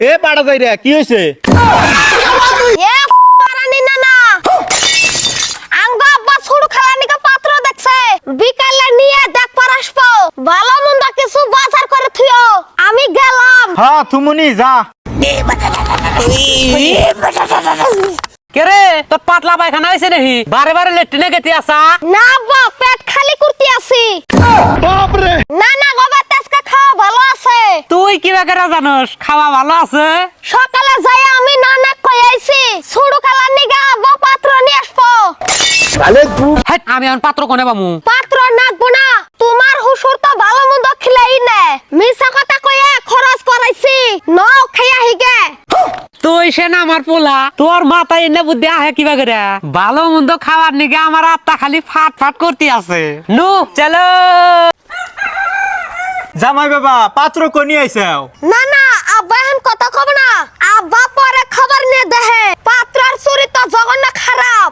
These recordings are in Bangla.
এ পাড়া যাই রে কি হয়েছে বিকালে নিয়ে দেখ ভালো মন্দ কিছু বাজার করে থুয়ো। আমি গেলাম। হ্যাঁ তুমুনি যা। কে রে তোর পাতলা পায়খানা হয়েছে নাকি? বারে বারে লেট্রিনে গেতে আসা। না আব্বা পেট খালি করতে তুই কি বাগেরা জানোস? খাওয়া ভালো আছে? সকালে যাই আমি নানা কই আইছি ছুড়ু পাত্র নিয়ে আসব। আমি এখন পাত্র কোনে পামু? পাত্র নাকবো না তোমার হুসুর তো ভালো মন্দ খিলাই নে। মিছা কথা কয়ে খরচ করাইছি ন খাইয়া হিগে। তুই সে না আমার পোলা তোর মাথায় এনে বুদ্ধি আহে কি বাগেরা ভালো মন্দ খাবার নিগে আমার আত্মা খালি ফাট ফাট করতে আছে। নু চলো। জামাই বাবা পাত্র কোনি আইসাও না না আব্বা এখন কথা কব না। আব্বা পরে খবর নিয়ে দেহে পাত্রার চরিত্র জঘন্য খারাপ।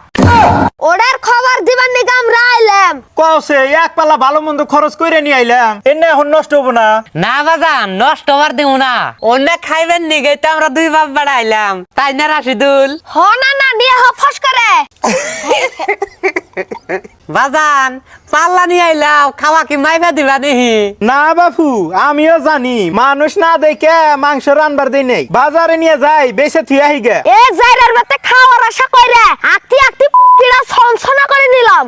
ওদের খবর দিবার নিগে আমরা আইলাম। কসে এক পালা ভালো মন্দ খরচ কইরে নিয়ে আইলাম। এনে এখন নষ্ট হব না। না বাজান নষ্ট হবার দিব না। অন্য খাইবেন নি নিগে তো আমরা দুই বাপ বাড়াইলাম তাই না রাশিদুল? হ না না নিয়ে হ ফস করে। বাজান পাল্লা নিয়ে আইলাও খাওয়া কি মাইবা দিবা নিহি? না বাপু আমিও জানি মানুষ না দেখে মাংস রানবার দেই নেই। বাজারে নিয়ে যাই বেশে থুই আহি গে। এ জাইরার মতে খাওয়ার আশা কইরা আতি আতি কিরা ছনছনা করে নিলাম।